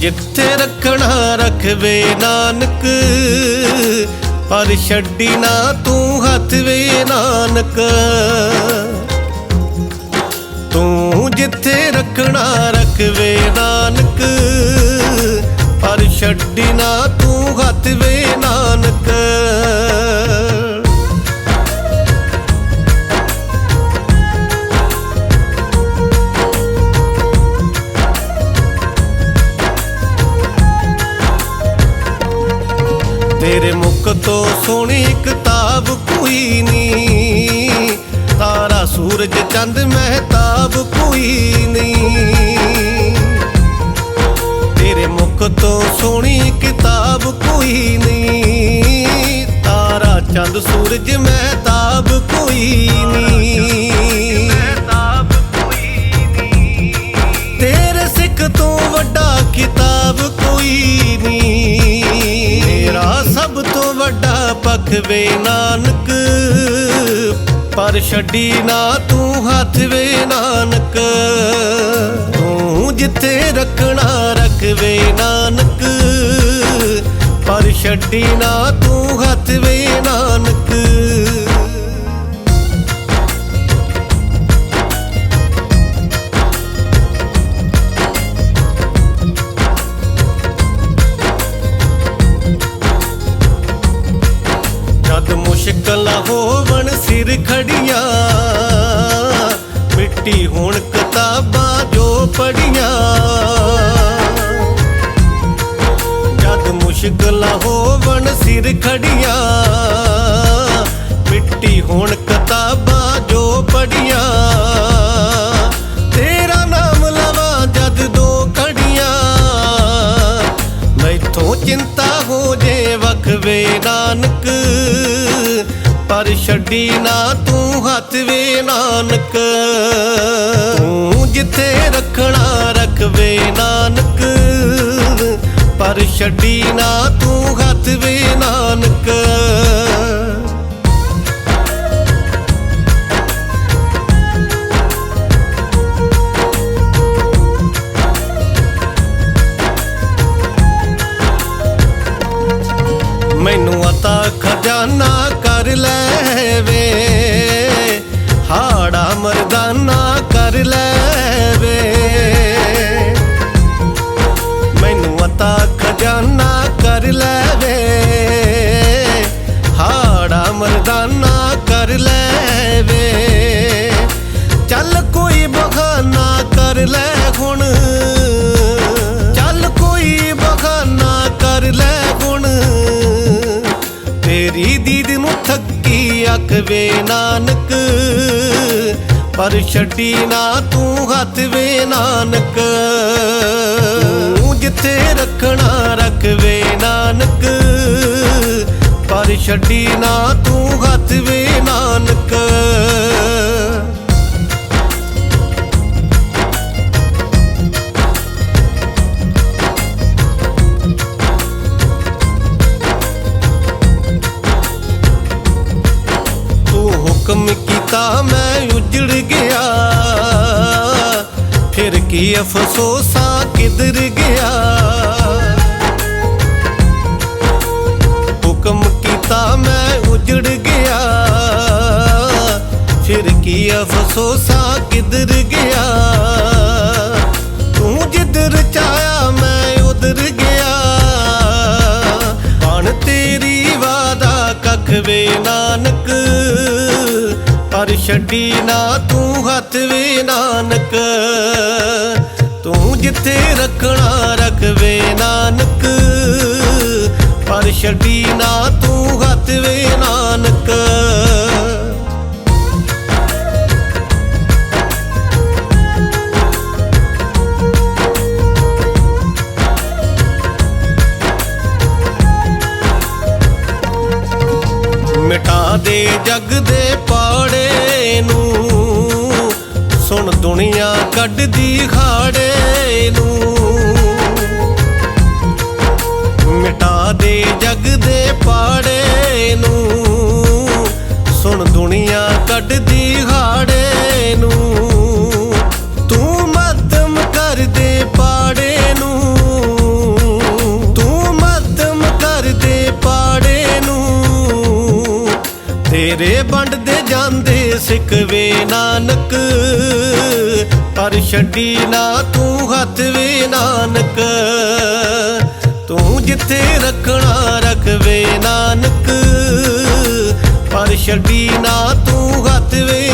ਜਿੱਥੇ ਰੱਖਣਾ ਰੱਖਵੇ ਨਾਨਕ, ਪਰ ਛੱਡੀ ਨਾ ਤੂੰ ਹੱਥ ਵੇ ਨਾਨਕ। ਤੂੰ ਜਿੱਥੇ ਰੱਖਣਾ ਰੱਖਵੇ ਨਾਨਕ, ਪਰ ਛੱਡੀ ਨਾ ਤੂੰ ਹੱਥ ਵੇ ਨਾਨਕ। ਤੇਰੇ ਮੁਖ ਤੋਂ ਸੋਹਣੀ ਕਿਤਾਬ ਕੋਈ ਨਹੀਂ ਤਾਰਾ ਸੂਰਜ ਚੰਦ ਮਹਿਤਾਬ ਕੋਈ ਨਹੀਂ ਤੇਰੇ ਮੁਖ ਤੋਂ ਸੋਹਣੀ ਕਿਤਾਬ ਕੋਈ ਨਹੀਂ ਤਾਰਾ ਚੰਦ ਸੂਰਜ ਮਹਿਤਾਬ ਕੋਈ ਨਹੀਂ ਮਹਿਤਾਬ ਕੋਈ ਨਹੀਂ ਤੇਰੇ ਸਿੱਖ ਤੋਂ ਵੱਡਾ ਕਿਤਾਬ ਕੋਈ ਨਹੀਂ ਪੱਖ ਵੇ ਨਾਨਕ, ਪਰ ਛੱਡੀ ਨਾ ਤੂੰ ਹੱਥ ਵੇ ਨਾਨਕ। ਤੂੰ ਜਿੱਥੇ ਰੱਖਣਾ ਰੱਖਵੇ ਨਾਨਕ, ਪਰ ਛੱਡੀ ਨਾ ਤੂੰ ਹੱਥ ਵੇ ਜਦ ਮੁਸ਼ਕਲਾਂ ਹੋਵਣ ਸਿਰ ਖੜੀਆਂ। ਮਿੱਟੀ ਹੁਣ ਕਿਤਾਬਾਂ ਜੋ ਪੜੀਆਂ ਜਦ ਮੁਸ਼ਕਲਾਂ ਹੋਵਣ ਸਿਰ ਖੜੀਆਂ। ਮਿੱਟੀ ਹੁਣ ਕਿਤਾਬਾਂ ਜੋ ਪੜੀਆਂ ਤੇਰਾ ਨਾਮ ਲਵਾਂ ਜਦ ਦੋ ਕੜੀਆਂ ਮੈਥੋਂ ਚਿੰਤਾ ਹੋ ਜੇ ਵਖਵੇ ਨਾਨਕ। ਪਰ ਛੱਡੀ ਨਾ ਤੂੰ ਹੱਥ ਵੇ ਨਾਨਕ। ਤੂੰ ਜਿੱਥੇ ਰੱਖਣਾ ਰੱਖਵੇ ਨਾਨਕ। ਪਰ ਛੱਡੀ ਨਾ ਤੂੰ ਹੱਥ ਵੇ ਨਾਨਕ। ਕਰ ਲੈ ਵੇ ਹਾੜਾ ਮਰਦਾਨਾ ਕਰ ਲੈ ਵੇ ਮੈਨੂੰ ਅਤਾ ਖਜ਼ਾਨਾ ਕਰ ਲੈ ਵੇ ਹਾੜਾ ਮਰਦਾਨਾ ਕਰ ਲੈ ਵੇ ਚੱਲ ਕੋਈ ਬਹਾਨਾ ਕਰ ਲੈ ਹੁਣ। ਚੱਲ ਕੋਈ ਬਹਾਨਾ ਕਰ ਲੈ ਹੁਣ। ਤੇਰੀ ਦੀਦੀ ਥੱਕੀ ਅੱਖ ਵੇ ਨਾਨਕ, ਪਰ ਛੱਡੀ ਨਾ ਤੂੰ ਹੱਥ ਵੇ ਨਾਨਕ। ਤੂੰ ਜਿੱਥੇ ਰੱਖਣਾ ਰੱਖ ਵੇ ਨਾਨਕ, ਪਰ ਛੱਡੀ ਨਾ ਤੂੰ ਹੱਥ ਵੇ ਨਾਨਕ। था, मैं उजड़ गया। फिर की अफसोसा किधर गया? हुक्म किता मैं उजड़ गया। फिर की अफसोसा ਛੱਡੀ ਨਾ, ਤੂੰ ਹੱਥ ਵੇ ਨਾਨਕ। ਤੂੰ ਜਿੱਥੇ ਰੱਖਣਾ, ਰੱਖਵੇ ਨਾਨਕ। ਪਰ ਛੱਡੀ ਨਾ, ਤੂੰ ਹੱਥ ਵੇ ਨਾਨਕ। ਦੇ ਜਗ ਦੇ ਪਾੜੇ ਨੂੰ ਸੁਣ ਦੁਨੀਆ ਕੱਢਦੀ ਖਾੜੇ ਨੂੰ। ਜਾਂਦੇ ਸਿੱਖ ਵੇ ਨਾਨਕ ਪਰ ਛੱਡੀ ਨਾ ਤੂੰ ਹੱਥ ਵੇ ਨਾਨਕ। ਤੂੰ ਜਿੱਥੇ ਰੱਖਣਾ ਰੱਖਵੇ ਨਾਨਕ ਪਰ ਛੱਡੀ ਨਾ ਤੂੰ ਹੱਥ ਵੇ